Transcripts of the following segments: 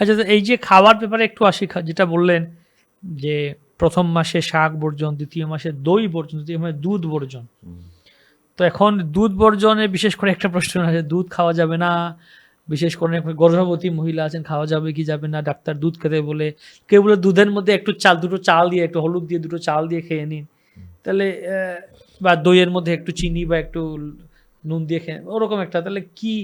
আচ্ছা এই যে খাওয়ার ব্যাপারে একটু আসি যেটা বললেন যে প্রথম মাসে শাক বর্জন, দ্বিতীয় মাসে দই বর্জন তৃতীয় মাসে দুধ বর্জন। তো এখন দুধ বর্জনে বিশেষ করে একটা প্রশ্ন আছে, দুধ খাওয়া যাবে না? বিশেষ করে গর্ভবতী মহিলা আছেন, খাওয়া যাবে কি যাবে না? ডাক্তার দুধ খেতে বলে, কেউ বলে দুধের মধ্যে একটু চাল, দুটো চাল দিয়ে, একটু হলুদ দিয়ে, দুটো চাল দিয়ে খেয়ে নিন। তাহলে বা দইয়ের মধ্যে একটু চিনি বা একটু নুন দিয়ে খেয়ে ওরকম একটা, তাহলে কি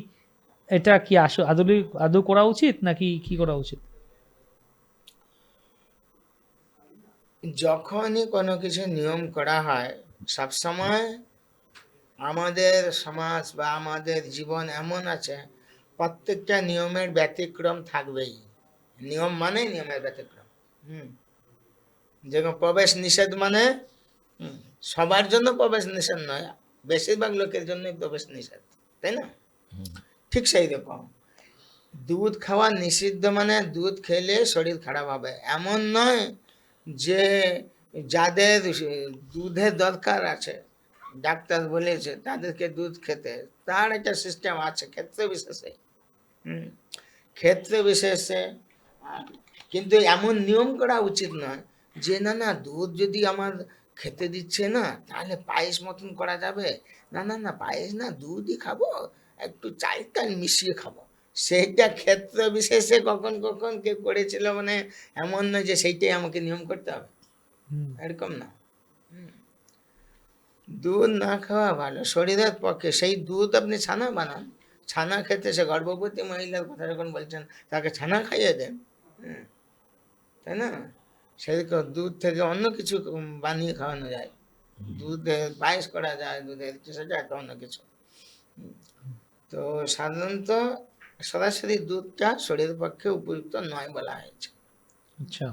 এটা কি আসো আদৌ আদৌ করা উচিত নাকি কি করা উচিত? যখনই কোনো কিছু নিয়ম করা হয় সবসময় আমাদের সমাজ বা আমাদের জীবন এমন আছে প্রত্যেকটা নিয়মের ব্যতিক্রম থাকবেই। নিয়ম মানে নিয়মের ব্যতিক্রম হুম। যেরকম প্রবেশ নিষেধ মানে হুম, সবার জন্য প্রবেশ নিষেধ নয় বেশিরভাগ লোকের জন্যই প্রবেশ নিষেধ তাই না? ঠিক সেই রকম। দুধ খাওয়া নিষিদ্ধ মানে দুধ খেলে শরীর খারাপ হবে। এমন নয় যে যাদের দুধের দরকার আছে, ডাক্তার বলেছে তাদেরকে দুধ খেতে। তার একটা সিস্টেম আছে, ক্ষেত্র বিশেষে। ক্ষেত্র বিশেষে। কিন্তু এমন নিয়ম করা উচিত নয় যে, না না, দুধ যদি আমার খেতে দিচ্ছে না, তাহলে পায়েস মতন করা যাবে। না না না, পায়েস না, দুধই খাব। একটু চাল টাল মিশিয়ে খাব। সেইটা ক্ষেত্র বিশেষে কখন কখন কে করেছিল মানে এমন নয় যে সেইটাই আমাকে নিয়ম করতে হবে। এরকম না। দুধ না খাওয়া ভালো শরীরের পক্ষে। সেই দুধ আপনি ছানা বানান। ছানা খেতে সে গর্ভবতী মহিলার কথা যখন বলছেন তাকে ছানা খাইয়ে দেন। হুম। তাই না? সেরকম দুধ থেকে অন্য কিছু বানিয়ে খাওয়ানো যায়। দুধের পায়েস করা যায় দুধের সেটা একটা অন্য কিছু। তো সাধারণত সরাসরি দুধটা শরীরের পক্ষে উপযুক্ত নয় বলা হয়েছে। আচ্ছা।